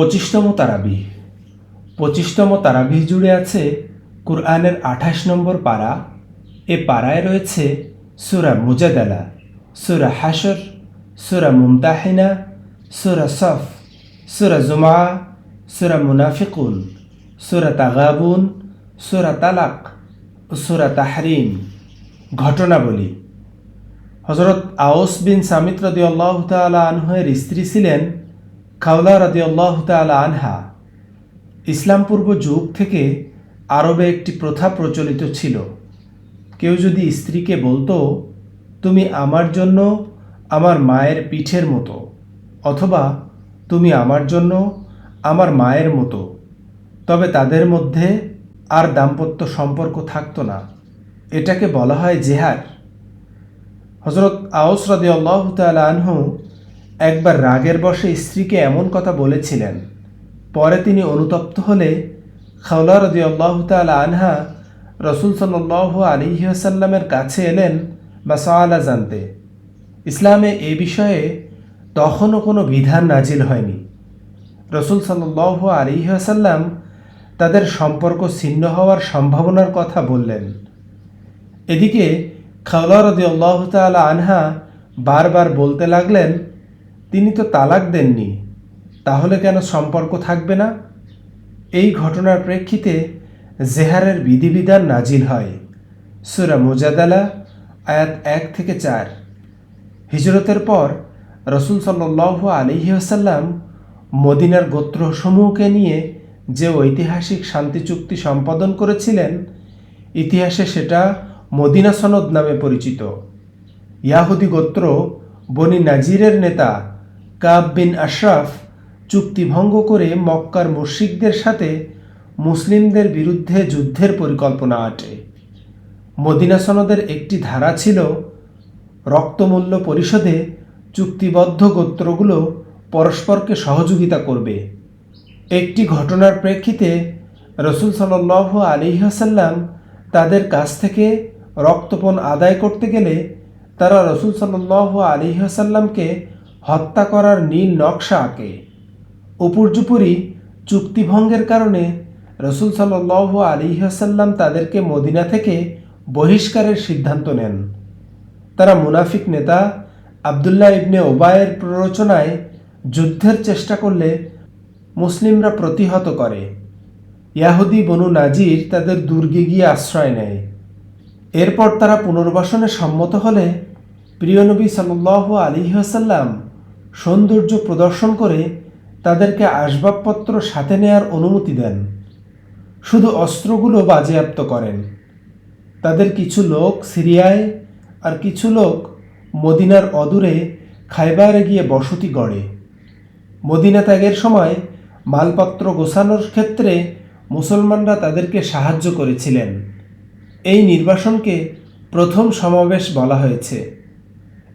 পঁচিশতম তারাবি পঁচিশতম তারাবি জুড়ে আছে কুরআনের আঠাশ নম্বর পারা। এ পাড়ায় রয়েছে সুরা মুজাদালা, সুরা হাসর সুরা মুমতাহিনা, সুরা সফ, সুরা জুমা সুরা মুনাফিকুন, সুরা তাগাবুন, সুরা তালাক ও সুরা তাহরিম। ঘটনাবলী। হজরত আউস বিন সামিত রদি আল্লাহ তালা আনহের স্ত্রী ছিলেন খাওলা রদি আল্লাহ তালা আনহা ইসলাম পূর্ব যুগ থেকে আরবে একটি প্রথা প্রচলিত ছিল। কেউ যদি স্ত্রীকে বলতো, তুমি আমার জন্য আমার মায়ের পিঠের মতো, অথবা তুমি আমার জন্য আমার মায়ের মতো, তবে তাদের মধ্যে আর দাম্পত্য সম্পর্ক থাকতো না। এটাকে বলা হয় জেহার হজরত আউস আল্লাহ আনহু একবার রাগের বসে স্ত্রীকে এমন কথা বলেছিলেন। পরে তিনি অনুতপ্ত হলে খাওলা রদি আল্লাহ আনহা রসুল সাল্লাহ আলিহাসাল্লামের কাছে এলেন মাসালা জানতে। ইসলামে এ বিষয়ে তখনও কোনো বিধান নাজিল হয়নি। রসুল সাল্লাহ আলিহাসাল্লাম তাদের সম্পর্ক ছিন্ন হওয়ার সম্ভাবনার কথা বললেন। এদিকে খাওলা রদি আল্লাহ আনহা বারবার বলতে লাগলেন তিনি তো তালাক দেননি, তাহলে কেন সম্পর্ক থাকবে না? এই ঘটনার প্রেক্ষিতে জেহারের বিধিবিধান নাজিল হয়। সুরা মুজাদালা, আয়াত এক থেকে চার। হিজরতের পর রসুল সাল্লাহ আলিহাসাল্লাম মদিনার গোত্রসমূহকে নিয়ে যে ঐতিহাসিক শান্তি চুক্তি সম্পাদন করেছিলেন, ইতিহাসে সেটা মদিনা সনদ নামে পরিচিত। ইয়াহুদি গোত্র বনি নাজিরের নেতা কাব বিন আশরাফ চুক্তি ভঙ্গ করে মক্কার মুশ্রিকদের সাথে মুসলিমদের বিরুদ্ধে যুদ্ধের পরিকল্পনা আটে। মদিনা সনদের একটি ধারা ছিল, রক্তমূল্য পরিশোধে চুক্তিবদ্ধ গোত্রগুলো পরস্পরকে সহযোগিতা করবে। একটি ঘটনার প্রেক্ষিতে রসুল সাল্লাহ আলিহাসাল্লাম তাদের কাছ থেকে রক্তপণ আদায় করতে গেলে তারা রসুল সাল্লাহ আলিহাসাল্লামকে হত্যা করার নীল নকশা আঁকে। উপর্যুপরি চুক্তিভঙ্গের কারণে রসুল সাল্লাহ আলিহাসাল্লাম তাদেরকে মদিনা থেকে বহিষ্কারের সিদ্ধান্ত নেন। তারা মুনাফিক নেতা আবদুল্লাহ ইবনে ওবায়ের প্ররোচনায় যুদ্ধের চেষ্টা করলে মুসলিমরা প্রতিহত করে। ইয়াহুদি বনু নাজির তাদের দুর্গে গিয়ে আশ্রয় নেয়। এরপর তারা পুনর্বাসনে সম্মত হলে প্রিয়নবী সাল্লাহ আলিহাসাল্লাম সৌন্দর্য প্রদর্শন করে তাদেরকে আসবাবপত্র সাথে নেয়ার অনুমতি দেন। শুধু অস্ত্রগুলো বাজেয়াপ্ত করেন। তাদের কিছু লোক সিরিয়ায় আর কিছু লোক মদিনার অদূরে খাইবারে গিয়ে বসতি গড়ে। মদিনা ত্যাগের সময় মালপত্র গোছানোর ক্ষেত্রে মুসলমানরা তাদেরকে সাহায্য করেছিলেন। এই নির্বাসনকে প্রথম সমাবেশ বলা হয়েছে।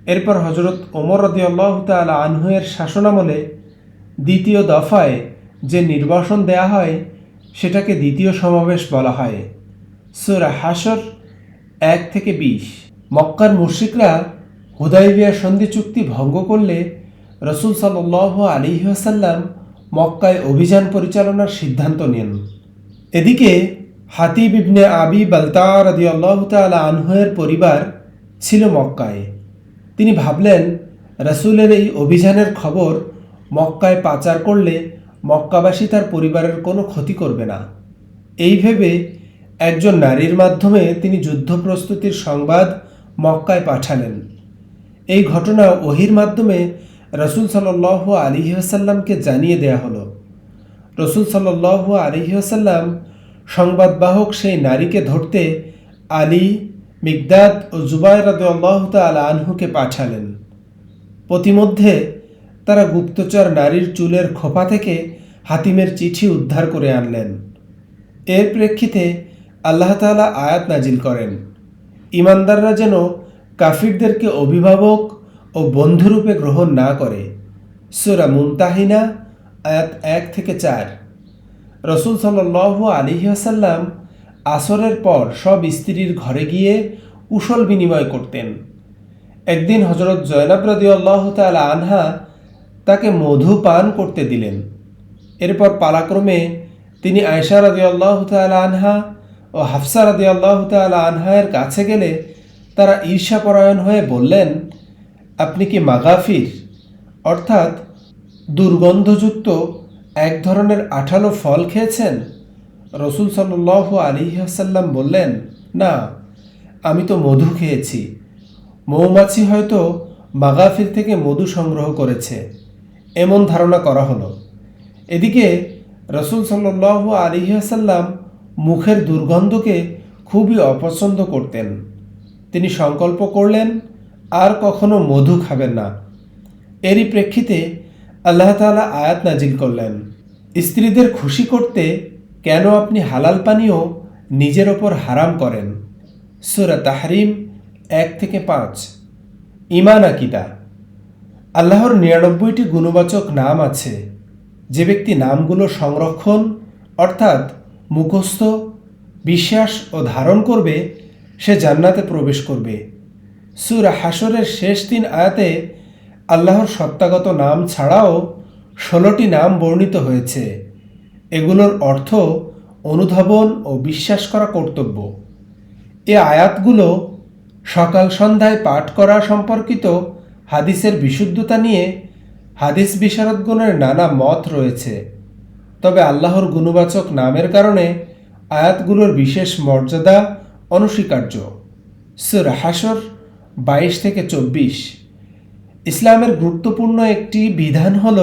এরপর হজরত ওমর রদিয়াল্লাহ তালা আনহুয়ের শাসনামলে দ্বিতীয় দফায় যে নির্বাসন দেয়া হয়, সেটাকে দ্বিতীয় সমাবেশ বলা হয়। সুরা হাসর এক থেকে বিশ। মক্কার মুশ্রিকরা হুদাইবিয়া সন্ধি চুক্তি ভঙ্গ করলে রসুল সাল্লাহ আলিহাসাল্লাম মক্কায় অভিযান পরিচালনার সিদ্ধান্ত নেন। এদিকে হাতিব ইবনে আবি বালতা রদি আল্লাহ তালা আনহের পরিবার ছিল মক্কায়। তিনি ভাবলেন, রসুলের এই অভিযানের খবর মক্কায় পাচার করলে মক্কাবাসী তার পরিবারের কোনো ক্ষতি করবে না। এই ভেবে একজন নারীর মাধ্যমে তিনি যুদ্ধ প্রস্তুতির সংবাদ মক্কায় পাঠালেন। এই ঘটনা ওহির মাধ্যমে রসুল সাল্লাহ আলিহাসাল্লামকে জানিয়ে দেয়া হলো। রসুল সাল্লাহ আলিহাসাল্লাম সংবাদবাহক সেই নারীকে ধরতে আলী মিগদাদ ও জুবাইর আল্লাহ তাল আনহুকে পাঠালেন। প্রতিমধ্যে তারা গুপ্তচর নারীর চুলের খোপা থেকে হাতিমের চিঠি উদ্ধার করে আনলেন। এর প্রেক্ষিতে আল্লাহ তালা আয়াত নাজিল করেন ইমানদাররা যেন কাফিরদেরকে অভিভাবক ও বন্ধুরূপে গ্রহণ না করে। সুরা মুমতাহিনা আয়াত এক থেকে চার। রসুল সাল্লাহ আলিহাসাল্লাম আসরের পর সব স্ত্রীর ঘরে গিয়ে কুশল বিনিময় করতেন। একদিন হজরত জয়নাব রদি আল্লাহ তালা আনহা তাকে মধু পান করতে দিলেন। এরপর পালাক্রমে তিনি আয়সা রাদি আল্লাহ তালা আনহা ও হাফসা রাদি আল্লাহ তালা আনহায়ের কাছে গেলে তারা ঈর্ষাপরায়ণ হয়ে বললেন, আপনি কি মাগাফির? অর্থাৎ দুর্গন্ধযুক্ত এক ধরনের আঠালো ফল খেয়েছেন? রসুল সাল্লাহ আলী আসাল্লাম বললেন, না, আমি তো মধু খেয়েছি। মৌমাছি হয়তো মাগাফির থেকে মধু সংগ্রহ করেছে। এমন ধারণা করা হলো। এদিকে রসুল সাল্লাহ আলী আসাল্লাম মুখের দুর্গন্ধকে খুবই অপছন্দ করতেন। তিনি সংকল্প করলেন, আর কখনো মধু খাবেন না। এরই প্রেক্ষিতে আল্লাহ তাআলা আয়াত নাজিল করলেন। স্ত্রীদের খুশি করতে কেন আপনি হালাল পানীয় নিজের ওপর হারাম করেন? সুরা তাহরিম এক থেকে পাঁচ। ইমান আকিদা। আল্লাহর নিরানব্বইটি গুণবাচক নাম আছে। যে ব্যক্তি নামগুলো সংরক্ষণ, অর্থাৎ মুখস্থ, বিশ্বাস ও ধারণ করবে, সে জান্নাতে প্রবেশ করবে। সুরা হাসরের শেষ তিন আয়াতে আল্লাহর সত্তাগত নাম ছাড়াও ষোলোটি নাম বর্ণিত হয়েছে। এগুলোর অর্থ অনুধাবন ও বিশ্বাস করা কর্তব্য। এ আয়াতগুলো সকাল সন্ধ্যায় পাঠ করা সম্পর্কিত হাদিসের বিশুদ্ধতা নিয়ে হাদিস বিশারদগণের নানা মত রয়েছে। তবে আল্লাহর গুণবাচক নামের কারণে আয়াতগুলোর বিশেষ মর্যাদা অনস্বীকার্য। সুর হাসর বাইশ থেকে চব্বিশ। ইসলামের গুরুত্বপূর্ণ একটি বিধান হল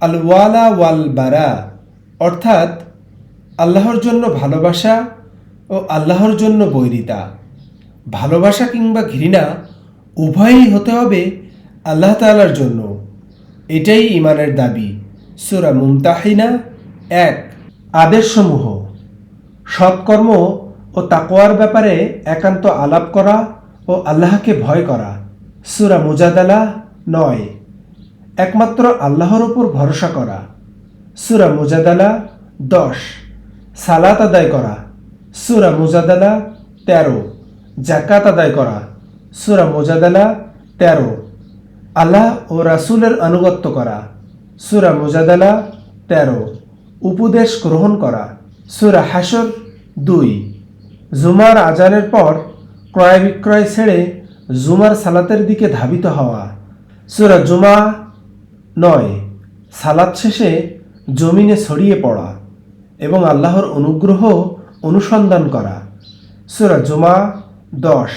আল ওয়ালা ওয়াল বারা অর্থাৎ আল্লাহর জন্য ভালোবাসা ও আল্লাহর জন্য বৈরিতা। ভালোবাসা কিংবা ঘৃণা উভয়ই হতে হবে আল্লাহ তালার জন্য। এটাই ইমানের দাবি। সুরা মুমতাহিনা এক আদেশসমূহ। সৎকর্ম ও তাকোয়ার ব্যাপারে একান্ত আলাপ করা ও আল্লাহকে ভয় করা। সুরা মুজাদালা নয়। একমাত্র আল্লাহর ওপর ভরসা করা। সুরা মুজাদালা দশ। সালাত আদায় করা, সুরা মুজাদালা তেরো। জাকাত আদায় করা, সুরা মুজাদালা তেরো। আল্লাহ ও রাসুলের আনুগত্য করা, সুরা মুজাদালা তেরো। উপদেশ গ্রহণ করা, সুরা হাসর দুই। জুমার আজানের পর ক্রয় বিক্রয় ছেড়ে জুমার সালাতের দিকে ধাবিত হওয়া, সুরা জুমা নয়। সালাত শেষে জমিনে ছড়িয়ে পড়া এবং আল্লাহর অনুগ্রহ অনুসন্ধান করা। সুরা জুমা দশ।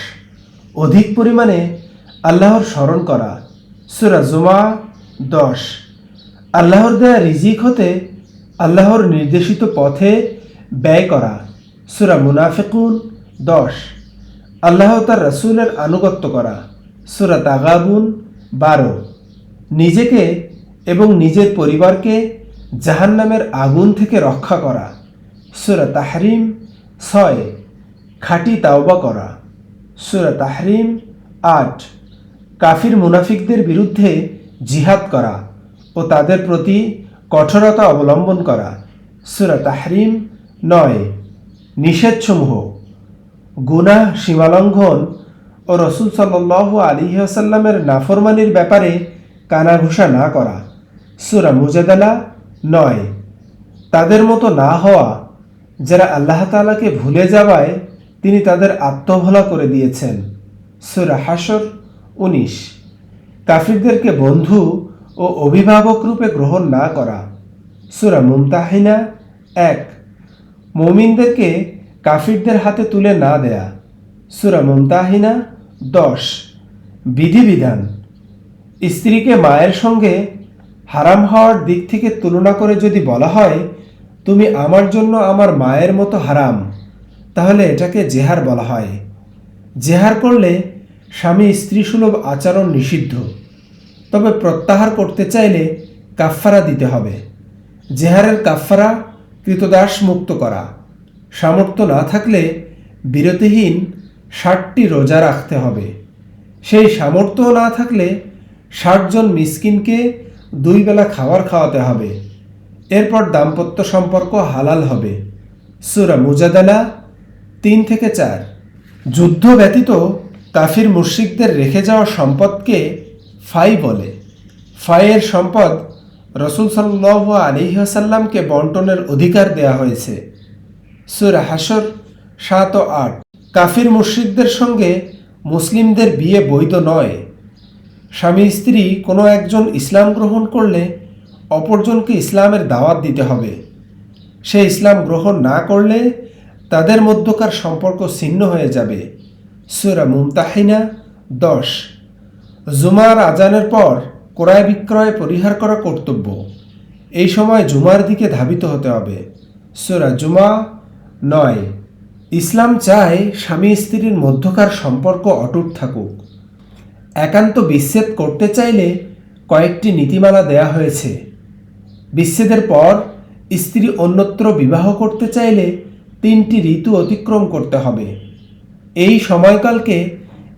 অধিক পরিমাণে আল্লাহর স্মরণ করা। সুরা জুমা দশ। আল্লাহর দেয়া রিজিক হতে আল্লাহর নির্দেশিত পথে ব্যয় করা। সুরা মুনাফিকুন দশ। আল্লাহ তার রসুলের আনুগত্য করা। সুরা তাগাবুন বারো। নিজেকে এবং নিজের পরিবারকে জাহান্নামের আগুন থেকে রক্ষা করা। সুরা তাহরিম ছয়, খাঁটি তাওবা করা। সুরা তাহরিম আট, কাফির মুনাফিকদের বিরুদ্ধে জিহাদ করা ও তাদের প্রতি কঠোরতা অবলম্বন করা। সুরা তাহরিম নয়, নিষেধসমূহ। গুনাহ সীমালঙ্ঘন ও রসুল আলী আসাল্লামের নাফরমানির ব্যাপারে কানাঘুষা না করা। সুরা মুজাদালা নয়। তাদের মতো না হওয়া, যারা আল্লাহ তালাকে ভুলে যাওয়ায় তিনি তাদের আত্মভোলা করে দিয়েছেন। সুরা হাসর উনিশ। কাফিরদেরকে বন্ধু ও অভিভাবক রূপে গ্রহণ না করা। সুরা মুমতাহিনা এক। মমিনদেরকে কাফিরদের হাতে তুলে না দেয়া। সুরা মুমতাহিনা দশ। বিধিবিধান। স্ত্রীকে মায়ের সঙ্গে হারাম হওয়ার দিক থেকে তুলনা করে যদি বলা হয়, তুমি আমার জন্য আমার মায়ের মতো হারাম, তাহলে এটাকে জেহার বলা হয়। জেহার করলে স্বামী স্ত্রী সুলভ আচরণ নিষিদ্ধ। তবে প্রত্যাহার করতে চাইলে কাফফারা দিতে হবে। জেহারের কাফফারা কৃতদাস মুক্ত করা। সামর্থ্য না থাকলে বিরতিহীন ষাটটি রোজা রাখতে হবে। সেই সামর্থ্য না থাকলে ষাটজন মিসকিনকে দুই বেলা খাবার খাওয়াতে হবে। এরপর দাম্পত্য সম্পর্ক হালাল হবে। সুরা মুজাদালা তিন থেকে চার। যুদ্ধ ব্যতীত কাফির মুশ্রিকদের রেখে যাওয়া সম্পদকে ফাই বলে। ফাইয়ের সম্পদ রসুল সাল্লাহ আলিহাসাল্লামকে বন্টনের অধিকার দেয়া হয়েছে। সুরা হাসর সাত ও আট। কাফির মুশ্রিকদের সঙ্গে মুসলিমদের বিয়ে বৈধ নয়। স্বামী স্ত্রী কোনো একজন ইসলাম গ্রহণ করলে অপরজনকে ইসলামের দাওয়াত দিতে হবে। সে ইসলাম গ্রহণ না করলে তাদের মধ্যকার সম্পর্ক ছিন্ন হয়ে যাবে। সুরা মুমতাহিনা দশ। জুমার আজানের পর ক্রয় বিক্রয় পরিহার করা কর্তব্য। এই সময় জুমার দিকে ধাবিত হতে হবে। সুরা জুমা নয়। ইসলাম চায় স্বামী স্ত্রীর মধ্যকার সম্পর্ক অটুট থাকুক। একান্ত বিচ্ছেদ করতে চাইলে কয়েকটি নীতিমালা দেয়া হয়েছে। বিচ্ছেদের পর স্ত্রী অন্যত্র বিবাহ করতে চাইলে তিনটি ঋতু অতিক্রম করতে হবে। এই সময়কালকে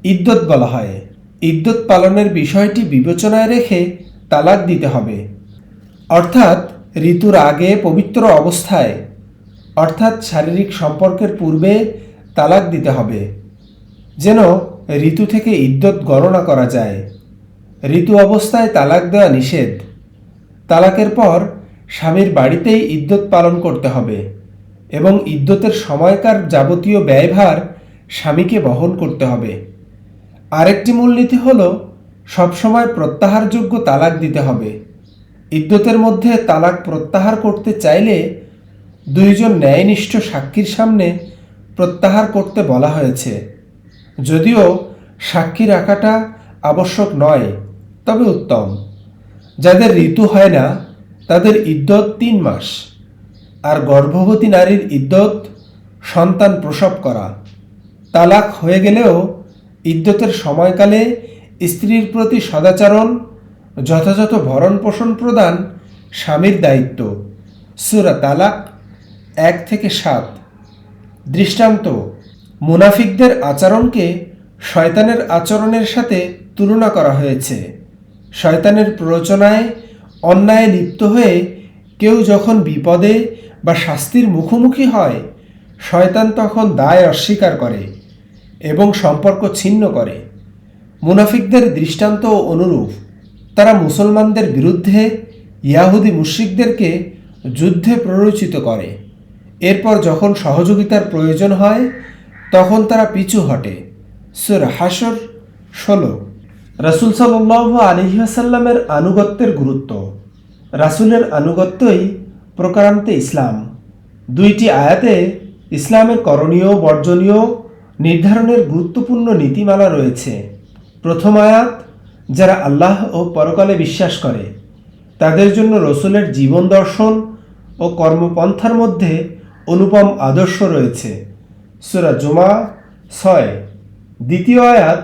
ইদ্যত বলা হয়। ইদ্যত পালনের বিষয়টি বিবেচনায় রেখে তালাক দিতে হবে। অর্থাৎ ঋতুর আগে পবিত্র অবস্থায়, অর্থাৎ শারীরিক সম্পর্কের পূর্বে তালাক দিতে হবে। যেন ঋতু থেকে ইদ্যত গণনা করা যায়। ঋতু অবস্থায় তালাক দেওয়া নিষেধ। তালাকের পর স্বামীর বাড়িতেই ইদ্যত পালন করতে হবে এবং ইদ্যতের সময়কার যাবতীয় ব্যয়ভার স্বামীকে বহন করতে হবে। আরেকটি মূলনীতি হল, সবসময় প্রত্যাহারযোগ্য তালাক দিতে হবে। ইদ্যতের মধ্যে তালাক প্রত্যাহার করতে চাইলে দুইজন ন্যায়নিষ্ঠ সাক্ষীর সামনে প্রত্যাহার করতে বলা হয়েছে। যদিও সাক্ষী রাখাটা আবশ্যক নয়, তবে উত্তম। যাদের ঋতু হয় না, তাদের ইদ্যত তিন মাস। আর গর্ভবতী নারীর ইদ্যত সন্তান প্রসব করা। তালাক হয়ে গেলেও ইদ্যতের সময়কালে স্ত্রীর প্রতি সদাচরণ, যথাযথ ভরণ পোষণ প্রদান স্বামীর দায়িত্ব। সুরা তালাক এক থেকে সাত। দৃষ্টান্ত মুনাফিকদের আচরণকে শয়তানের আচরণের সাথে তুলনা করা হয়েছে। শয়তানের প্ররোচনায় অন্যায় লিপ্ত হয়ে কেউ যখন বিপদে বা শাস্তির মুখোমুখি হয়, শয়তান তখন দায় অস্বীকার করে এবং সম্পর্ক ছিন্ন করে। মুনাফিকদের দৃষ্টান্ত অনুরূপ। তারা মুসলমানদের বিরুদ্ধে ইয়াহুদি মুশ্রিকদেরকে যুদ্ধে প্ররোচিত করে। এরপর যখন সহযোগিতার প্রয়োজন হয় তখন তারা পিছু হটে। সুর হাসর ষোলো। রাসুল সাল আলিহাসাল্লামের আনুগত্যের গুরুত্ব। রাসুলের আনুগত্যই প্রকারান্তে ইসলাম। দুইটি আয়াতে ইসলামের করণীয়, বর্জনীয়, নির্ধারণের গুরুত্বপূর্ণ নীতিমালা রয়েছে। প্রথম আয়াত, যারা আল্লাহ ও পরকালে বিশ্বাস করে, তাদের জন্য রসুলের জীবন দর্শন ও কর্মপন্থার মধ্যে অনুপম আদর্শ রয়েছে। সুরা জুমা ছয়। দ্বিতীয় আয়াত,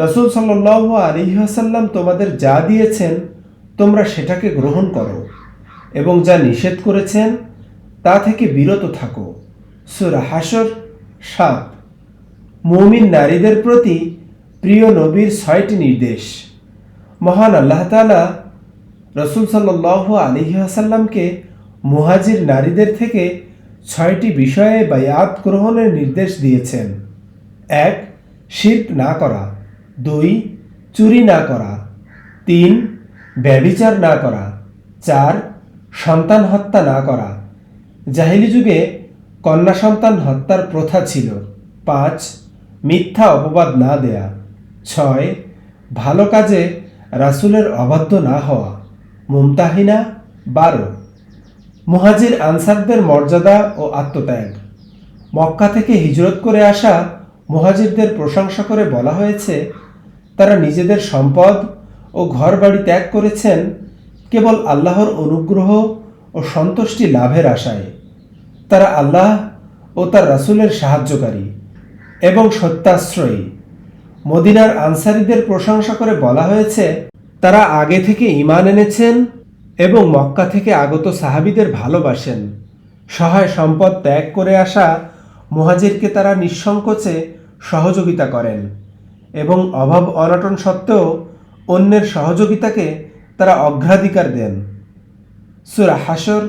রসুল সাল্লাহ আলিহাসাল্লাম তোমাদের যা দিয়েছেন, তোমরা সেটাকে গ্রহণ করো এবং যা নিষেধ করেছেন, তা থেকে বিরত থাকো। সুরা হাসর সাত। মুমিন নারীদের প্রতি প্রিয় নবীর ছয়টি নির্দেশ। মহান আল্লাহ তালা রসুল সাল্লাহ আলিহাসাল্লামকে মুহাজির নারীদের থেকে ছয়টি বিষয়ে বায়াত গ্রহণের নির্দেশ দিয়েছেন। এক, শির্ক না করা। দুই, চুরি না করা। তিন ব্যবিচার না করা। চার, সন্তান হত্যা না করা। জাহিলি যুগে কন্যা সন্তান হত্যার প্রথা ছিল। পাঁচ, মিথ্যা অপবাদ না দেয়া। ছয়, ভালো কাজে রাসুলের অবাধ্য না হওয়া। মুমতাহিনা, বারো। মুহাজির আনসারদের মর্যাদা ও আত্মত্যাগ। মক্কা থেকে হিজরত করে আসা মুহাজিরদের প্রশংসা করে বলা হয়েছে, তারা নিজেদের সম্পদ ও ঘরবাড়ি ত্যাগ করেছেন কেবল আল্লাহর অনুগ্রহ ও সন্তুষ্টি লাভের আশায়। তারা আল্লাহ ও তার রাসুলের সাহায্যকারী এবং সত্যাশ্রয়ী। মদিনার আনসারিদের প্রশংসা করে বলা হয়েছে, তারা আগে থেকে ইমান এনেছেন এবং মক্কা থেকে আগত সাহাবিদের ভালোবাসেন। সহায় সম্পদ ত্যাগ করে আসা মুহাজিরকে তারা নিঃসংকোচে সহযোগিতা করেন এবং অভাব অনটন সত্ত্বেও অন্যের সহযোগিতাকে তারা অগ্রাধিকার দেন। সুরা হাসর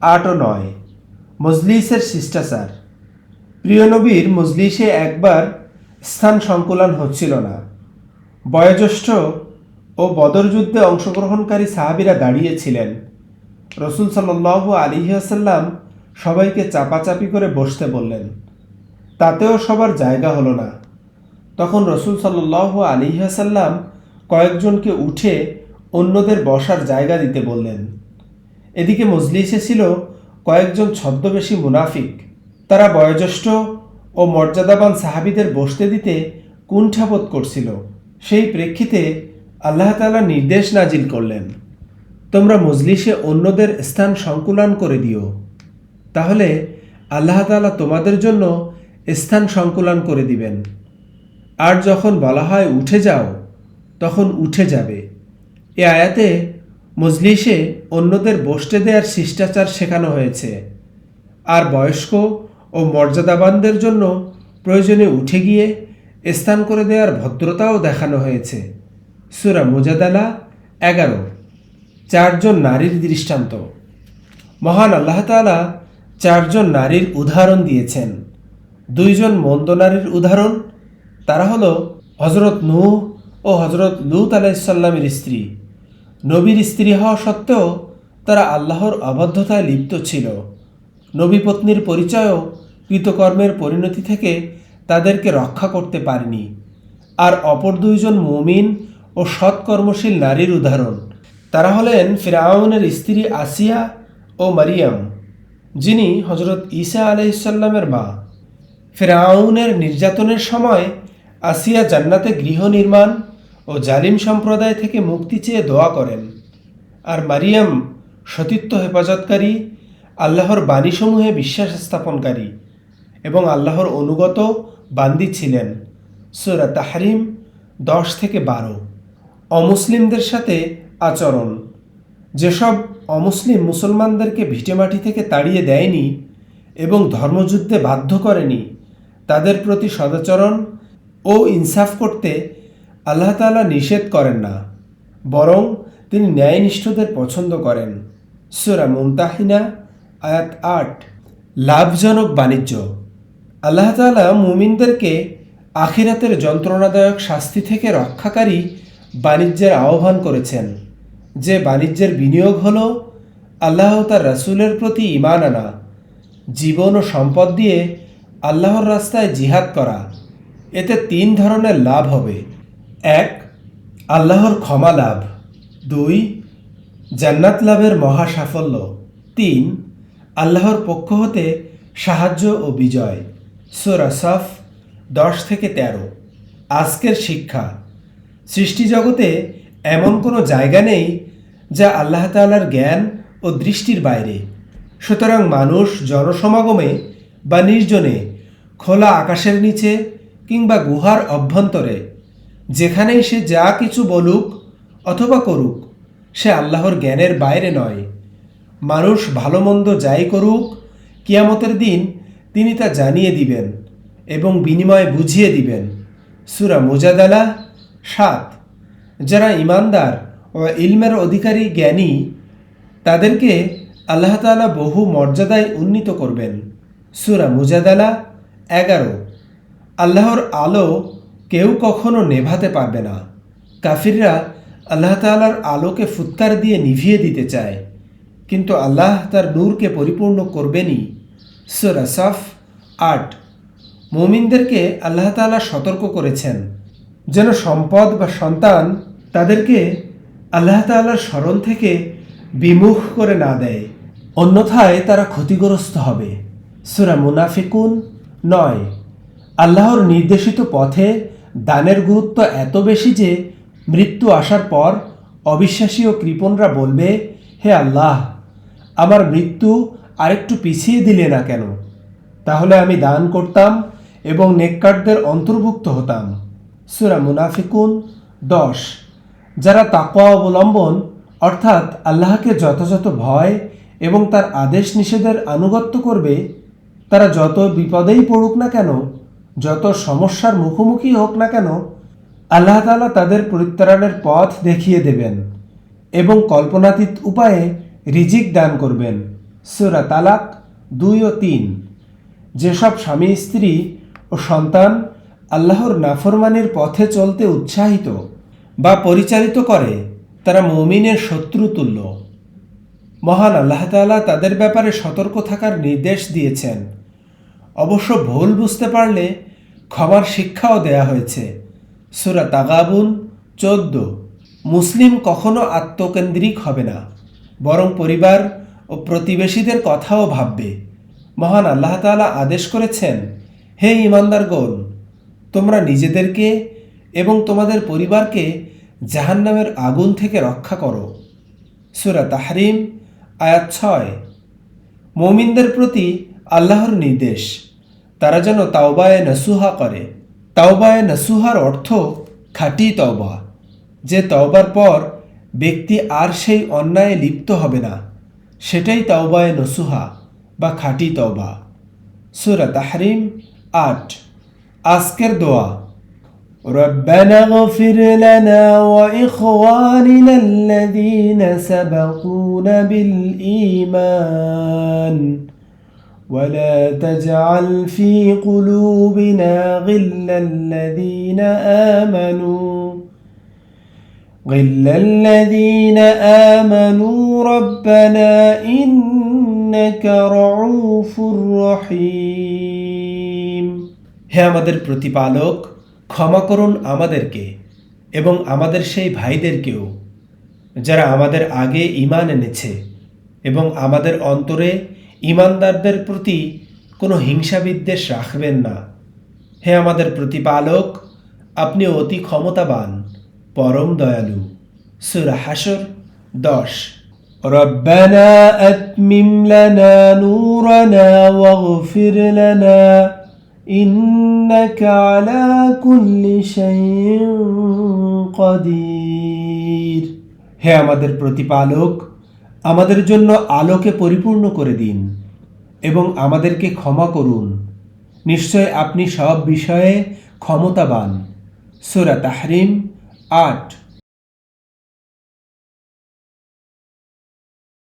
আট ও নয়। মজলিসের শিষ্টাচার। প্রিয় নবীর মজলিসে একবার স্থান সংকুলন হচ্ছিল না। বয়োজ্যেষ্ঠ ও বদর যুদ্ধে অংশগ্রহণকারী সাহাবিরা দাঁড়িয়েছিলেন। রসুল সাল্লাহ আলিহাসাল্লাম সবাইকে চাপাচাপি করে বসতে বললেন, তাতেও সবার জায়গা হলো না। তখন রসুল সাল্লাহ আলিহাসাল্লাম কয়েকজনকে উঠে অন্যদের বসার জায়গা দিতে বললেন। এদিকে মজলিসে ছিল কয়েকজন ছদ্মবেশী মুনাফিক। তারা বয়োজ্যেষ্ঠ ও মর্যাদাবান সাহাবিদের বসতে দিতে কুণ্ঠাবোধ করছিল। সেই প্রেক্ষিতে আল্লাহ তাআলা নির্দেশ নাজিল করলেন, তোমরা মজলিসে অন্যদের স্থান সংকুলন করে দিও। তাহলে আল্লাহ তাআলা তোমাদের জন্য স্থান সংকুলন করে দিবেন। আর যখন বলা হয় উঠে যাও, তখন উঠে যাবে। এ আয়াতে মজলিসে অন্যদের বসতে দেওয়ার শিষ্টাচার শেখানো হয়েছে। আর বয়স্ক ও মর্যাদাবানদের জন্য প্রয়োজনে উঠে গিয়ে স্থান করে দেওয়ার ভদ্রতাও দেখানো হয়েছে। সুরা মুজাদালা এগারো। চারজন নারীর দৃষ্টান্ত। মহান আল্লাহ তাআলা চারজন নারীর উদাহরণ দিয়েছেন। দুইজন মন্দ নারীর উদাহরণ, তারা হলো হজরত নূহ ও হজরত লুত আলাইসাল্লামের স্ত্রী। নবীর স্ত্রী হওয়া সত্ত্বেও তারা আল্লাহর অবাধ্যতায় লিপ্ত ছিল। নবী পত্নীর পরিচয়ও কৃতকর্মের পরিণতি থেকে তাদেরকে রক্ষা করতে পারেনি। আর অপর দুইজন মুমিন ও সৎকর্মশীল নারীর উদাহরণ। তারা হলেন ফিরাউনের স্ত্রী আসিয়া ও মারিয়াম, যিনি হজরত ঈসা আলাইসাল্লামের মা। ফেরাউনের নির্যাতনের সময় আসিয়া জান্নাতে গৃহ নির্মাণ ও জালিম সম্প্রদায় থেকে মুক্তি চেয়ে দোয়া করেন। আর মারিয়াম সতীত্ব হেফাজতকারী, আল্লাহর বাণীসমূহে বিশ্বাস স্থাপনকারী এবং আল্লাহর অনুগত বান্দি ছিলেন। সুরা তাহারিম দশ থেকে বারো। অমুসলিমদের সাথে আচরণ। যেসব অমুসলিম মুসলমানদেরকে ভিটেমাটি থেকে তাড়িয়ে দেয়নি এবং ধর্মযুদ্ধে বাধ্য করেনি, তাদের প্রতি সদাচরণ ও ইনসাফ করতে আল্লাহ তাআলা নিষেধ করেন না, বরং তিনি ন্যায়নিষ্ঠদের পছন্দ করেন। সুরা মুমতাহিনা, আয়াত আট, লাভজনক বাণিজ্য। আল্লাহ তাআলা মুমিনদেরকে আখিরাতের যন্ত্রণাদায়ক শাস্তি থেকে রক্ষাকারী বাণিজ্যের আহ্বান করেছেন, যে বাণিজ্যের বিনিয়োগ হল আল্লাহ তার রাসূলের প্রতি ইমান আনা, জীবন ও সম্পদ দিয়ে আল্লাহর রাস্তায় জিহাদ করা। এতে তিন ধরনের লাভ হবে। এক, আল্লাহর ক্ষমা লাভ। দুই, জান্নাত লাভের মহা সাফল্য। তিন, আল্লাহর পক্ষ হতে সাহায্য ও বিজয়। সোরা সফ দশ থেকে তেরো। আজকের শিক্ষা। সৃষ্টিজগতে এমন কোনো জায়গা নেই যা আল্লাহ তাআলার জ্ঞান ও দৃষ্টির বাইরে। সুতরাং মানুষ জনসমাগমে বা নির্জনে খোলা আকাশের নিচে কিংবা গুহার অভ্যন্তরে, যেখানেই সে যা কিছু বলুক অথবা করুক, সে আল্লাহর জ্ঞানের বাইরে নয়। মানুষ ভালো মন্দ যাই করুক, কিয়ামতের দিন তিনি তা জানিয়ে দিবেন এবং বিনিময়ে বুঝিয়ে দিবেন। সুরা মুজাদালা সাত। যারা ইমানদার ও ইলমের অধিকারী জ্ঞানী, তাদেরকে আল্লাহ তাআলা বহু মর্যাদায় উন্নীত করবেন। সুরা মুজাদালা এগারো। আল্লাহর আলো কেউ কখনো নেভাতে পারবে না। কাফিররা আল্লাহ তাআলার আলোকে ফুৎকার দিয়ে নিভিয়ে দিতে চায়। কিন্তু আল্লাহ তার নূরকে পরিপূর্ণ করবেনই। সুরা সাফ আট। মোমিনদেরকে আল্লাহ তাআলা সতর্ক করেছেন। যেন সম্পদ বা সন্তান তাদেরকে আল্লাহ তাআলার স্মরণ থেকে বিমুখ করে না দেয়। অন্যথায় তারা ক্ষতিগ্রস্ত হবে। সুরা মুনাফিকুন নয়। আল্লাহর নির্দেশিত পথে দানের গুরুত্ব এত বেশি যে মৃত্যু আসার পর অবিশ্বাসী ও কৃপণরা বলবে, হে আল্লাহ, আমার মৃত্যু আরেকটু পিছিয়ে দিলে না কেন? তাহলে আমি দান করতাম এবং নেককারদের অন্তর্ভুক্ত হতাম। সুরা মুনাফিকুন দশ। যারা তাকওয়া অবলম্বন, অর্থাৎ আল্লাহকে যথাযথ ভয় এবং তার আদেশ নিষেধের আনুগত্য করবে, তারা যত বিপদেই পড়ুক না কেন, যত সমস্যার মুখোমুখি হোক না কেন, আল্লাহ তালা তাদের পরিত্রাণের পথ দেখিয়ে দেবেন এবং কল্পনাতীত উপায়ে রিজিক দান করবেন। সুরা তালাক দুই ও তিন। যেসব স্বামী, স্ত্রী ও সন্তান আল্লাহর নাফরমানের পথে চলতে উৎসাহিত বা পরিচালিত করে, তারা মমিনের শত্রু তুল্য। মহান আল্লাহ তাআলা তাদের ব্যাপারে সতর্ক থাকার নির্দেশ দিয়েছেন। অবশ্য ভুল বুঝতে পারলে ক্ষমার শিক্ষাও দেয়া হয়েছে। সুরা তাগাবুন চোদ্দ, মুসলিম কখনো আত্মকেন্দ্রিক হবে না, বরং পরিবার ও প্রতিবেশীদের কথাও ভাববে। মহান আল্লাহ তাআলা আদেশ করেছেন, হে ইমানদারগণ তোমরা নিজেদেরকে এবং তোমাদের পরিবারকে জাহান্নামের আগুন থেকে রক্ষা করো। সুরা তাহরিম, আয়াত ছয়। মমিনদের প্রতি আল্লাহর নির্দেশ, তারা যেন তাওবায়ে নসুহা করে। তাওবায়ে নসুহার অর্থ খাঁটি তওবা, যে তওবার পর ব্যক্তি আর সেই অন্যায়ে লিপ্ত হবে না। সেটাই তাওবায়ে নসুহা বা খাঁটি তওবা। সুরা তাহরিম, আট। আজকের দোয়া ربنا اغفر لنا وإخواننا الذين سبقونا بالإيمان ولا تجعل في قلوبنا غلا الذين آمنوا غلا الذين آمنوا ربنا إنك رعوف رحيم হে আমাদের প্রতিপালক ক্ষমা করুন আমাদেরকে এবং আমাদের সেই ভাইদেরকেও যারা আমাদের আগে ঈমান এনেছে এবং আমাদের অন্তরে ঈমানদারদের প্রতি কোনো হিংসা বিদ্বেষ রাখবেন না হে আমাদের প্রতিপালক আপনি অতি ক্ষমতাবান পরম দয়ালু সুরা হাসর দশ ربنا أتمم لنا نورنا واغفر لنا إنك على كل شيء قدير হে আমাদের প্রতিপালক আমাদের জন্য আলোকে পরিপূর্ণ করে দিন এবং আমাদেরকে ক্ষমা করুন নিশ্চয় আপনি সব বিষয়ে ক্ষমতাবান সুরা তাহরিম আট